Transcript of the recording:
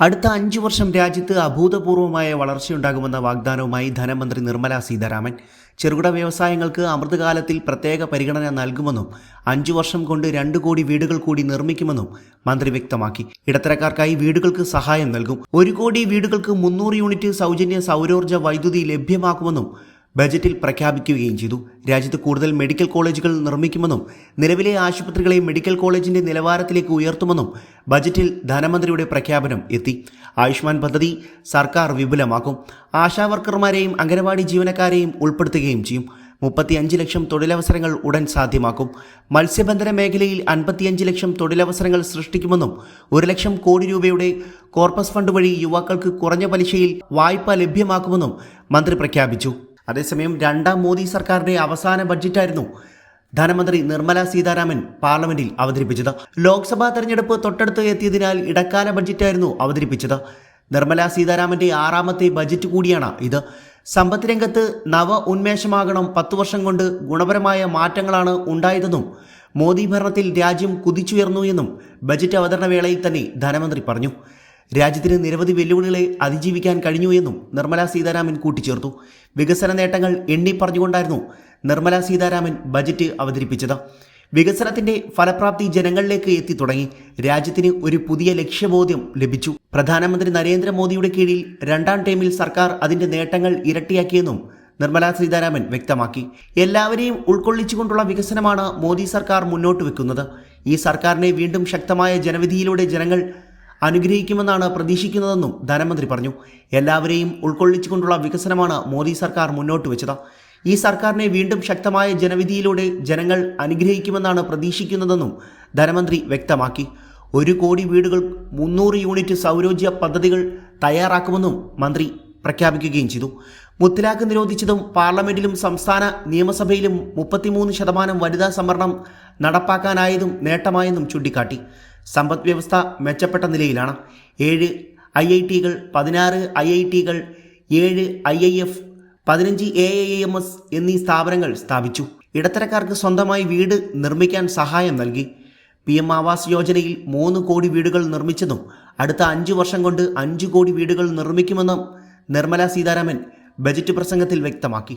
അടുത്ത അഞ്ചു വർഷം രാജ്യത്ത് അഭൂതപൂർവമായ വളർച്ചയുണ്ടാകുമെന്ന വാഗ്ദാനവുമായി ധനമന്ത്രി നിർമ്മല സീതാരാമൻ. ചെറുകിട വ്യവസായങ്ങൾക്ക് അമൃതകാലത്തിൽ പ്രത്യേക പരിഗണന നൽകുമെന്നും അഞ്ചു വർഷം കൊണ്ട് രണ്ടു കോടി വീടുകൾ കൂടി നിർമ്മിക്കുമെന്നും മന്ത്രി വ്യക്തമാക്കി. ഇടത്തരക്കാർക്കായി വീടുകൾക്ക് സഹായം നൽകും. ഒരു കോടി വീടുകൾക്ക് മുന്നൂറ് യൂണിറ്റ് സൗജന്യ സൗരോർജ വൈദ്യുതി ലഭ്യമാക്കുമെന്നും ബജറ്റിൽ പ്രഖ്യാപിക്കുകയും ചെയ്തു. രാജ്യത്ത് കൂടുതൽ മെഡിക്കൽ കോളേജുകൾ നിർമ്മിക്കുമെന്നും നിലവിലെ ആശുപത്രികളെ മെഡിക്കൽ കോളേജിന്റെ നിലവാരത്തിലേക്ക് ഉയർത്തുമെന്നും ബജറ്റിൽ ധനമന്ത്രിയുടെ പ്രഖ്യാപനം എത്തി. ആയുഷ്മാൻ പദ്ധതി സർക്കാർ വിപുലമാക്കും. ആശാവർക്കർമാരെയും അംഗനവാടി ജീവനക്കാരെയും ഉൾപ്പെടുത്തുകയും ചെയ്യും. മുപ്പത്തിയഞ്ച് ലക്ഷം തൊഴിലവസരങ്ങൾ ഉടൻ സാധ്യമാക്കും. മത്സ്യബന്ധന മേഖലയിൽ അൻപത്തിയഞ്ച് ലക്ഷം തൊഴിലവസരങ്ങൾ സൃഷ്ടിക്കുമെന്നും ഒരു ലക്ഷം കോടി രൂപയുടെ കോർപ്പസ് ഫണ്ട് വഴി യുവാക്കൾക്ക് കുറഞ്ഞ പലിശയിൽ വായ്പ ലഭ്യമാക്കുമെന്നും മന്ത്രി പ്രഖ്യാപിച്ചു. അതേസമയം രണ്ടാം മോദി സർക്കാരിന്റെ അവസാന ബഡ്ജറ്റായിരുന്നു ധനമന്ത്രി നിർമ്മല സീതാരാമൻ പാർലമെന്റിൽ അവതരിപ്പിച്ചത്. ലോക്സഭാ തെരഞ്ഞെടുപ്പ് തൊട്ടടുത്ത് എത്തിയതിനാൽ ഇടക്കാല ബഡ്ജറ്റായിരുന്നു അവതരിപ്പിച്ചത്. നിർമ്മല സീതാരാമന്റെ ആറാമത്തെ ബജറ്റ് കൂടിയാണ് ഇത്. സമ്പദ് രംഗത്ത് നവ ഉന്മേഷമാകണം പത്തു വർഷം കൊണ്ട് ഗുണപരമായ മാറ്റങ്ങളാണ് ഉണ്ടായതെന്നും മോദി ഭരണത്തിൽ രാജ്യം കുതിച്ചുയർന്നു എന്നും ബജറ്റ് അവതരണ വേളയിൽ തന്നെ ധനമന്ത്രി പറഞ്ഞു. രാജ്യത്തിന് നിരവധി വെല്ലുവിളികളെ അതിജീവിക്കാൻ കഴിഞ്ഞു എന്നും നിർമ്മല സീതാരാമൻ കൂട്ടിച്ചേർത്തു. വികസന നേട്ടങ്ങൾ എണ്ണി പറഞ്ഞുകൊണ്ടായിരുന്നു നിർമ്മല സീതാരാമൻ ബജറ്റ് അവതരിപ്പിച്ചത്. വികസനത്തിന്റെ ഫലപ്രാപ്തി ജനങ്ങളിലേക്ക് എത്തി തുടങ്ങി. രാജ്യത്തിന് ഒരു പുതിയ ലക്ഷ്യബോധ്യം ലഭിച്ചു. പ്രധാനമന്ത്രി നരേന്ദ്രമോദിയുടെ കീഴിൽ രണ്ടാം ടൈമിൽ സർക്കാർ അതിന്റെ നേട്ടങ്ങൾ ഇരട്ടിയാക്കിയെന്നും നിർമ്മല സീതാരാമൻ വ്യക്തമാക്കി. എല്ലാവരെയും ഉൾക്കൊള്ളിച്ചുകൊണ്ടുള്ള വികസനമാണ് മോദി സർക്കാർ മുന്നോട്ട് വെക്കുന്നത്. ഈ സർക്കാരിനെ വീണ്ടും ശക്തമായ ജനവിധിയിലൂടെ ജനങ്ങൾ അനുഗ്രഹിക്കുമെന്നാണ് പ്രതീക്ഷിക്കുന്നതെന്നും ധനമന്ത്രി പറഞ്ഞു. എല്ലാവരെയും ഉൾക്കൊള്ളിച്ചുകൊണ്ടുള്ള വികസനമാണ് മോദി സർക്കാർ മുന്നോട്ട് വെച്ചത്. ഈ സർക്കാരിനെ വീണ്ടും ശക്തമായ ജനവിധിയിലൂടെ ജനങ്ങൾ അനുഗ്രഹിക്കുമെന്നാണ് പ്രതീക്ഷിക്കുന്നതെന്നും ധനമന്ത്രി വ്യക്തമാക്കി. ഒരു കോടി വീടുകൾ മുന്നൂറ് യൂണിറ്റ് സൗരോജ്യ പദ്ധതികൾ തയ്യാറാക്കുമെന്നും മന്ത്രി പ്രഖ്യാപിക്കുകയും ചെയ്തു. മുത്തലാഖ് നിരോധിച്ചതും പാർലമെന്റിലും സംസ്ഥാന നിയമസഭയിലും മുപ്പത്തിമൂന്ന് ശതമാനം വനിതാ സംവരണം നടപ്പാക്കാനായതും നേട്ടമായെന്നും ചൂണ്ടിക്കാട്ടി. സമ്പദ് വ്യവസ്ഥ മെച്ചപ്പെട്ട നിലയിലാണ്. ഏഴ് ഐ ഐ ടികൾ പതിനാറ് ഐ ഐ ടികൾ ഏഴ് ഐ ഐ എഫ് പതിനഞ്ച് എ ഐ എം എസ് എന്നീ സ്ഥാപനങ്ങൾ സ്ഥാപിച്ചു. ഇടത്തരക്കാർക്ക് സ്വന്തമായി വീട് നിർമ്മിക്കാൻ സഹായം നൽകി. പി എം ആവാസ് യോജനയിൽ മൂന്ന് കോടി വീടുകൾ നിർമ്മിച്ചെന്നും അടുത്ത അഞ്ചു വർഷം കൊണ്ട് അഞ്ച് കോടി വീടുകൾ നിർമ്മിക്കുമെന്നും നിർമ്മല സീതാരാമൻ ബജറ്റ് പ്രസംഗത്തിൽ വ്യക്തമാക്കി.